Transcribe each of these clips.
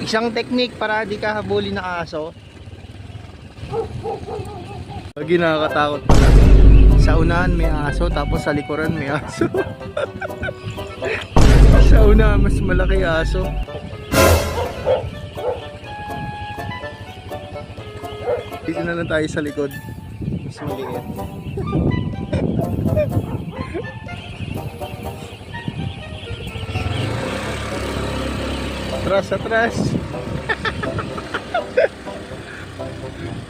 Isang technique para di ka habulin ng aso. Lagi nakakatakot pala. Sa unahan may aso, tapos sa likuran may aso. sa unahan mas malaki aso. Dito na lang tayo sa likod. Mas maliit. Atras, atras.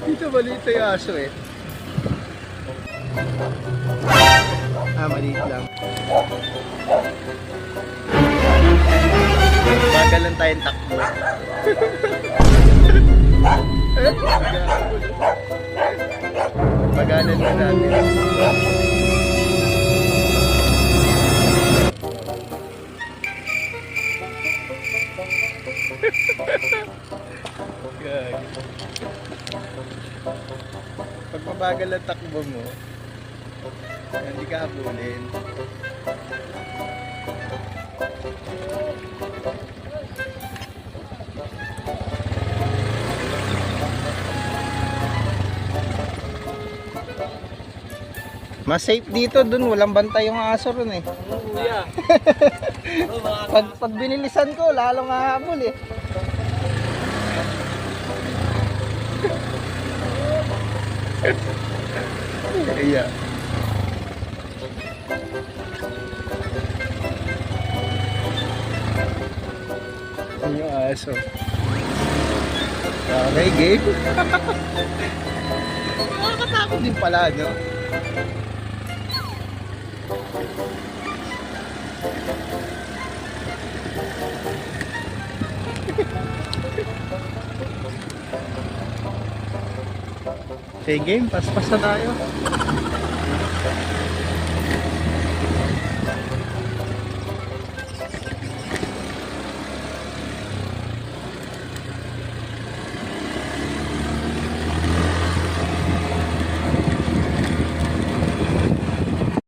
Dito maliit na yung aso eh. Ah, maliit lang. Bagal lang tayong takbo. Pagalan na natin. Gag. Pag mabagal ang takbo mo, hindi ka habulin. Mas safe dito, dun walang bantay yung aso ron eh. Kuya. Pag, pag binilisan ko, lalong hahabol eh. Iya. Ano yung aso? Okay, game. Nakakatakot din pala, no? Okay, game. Paspas na tayo.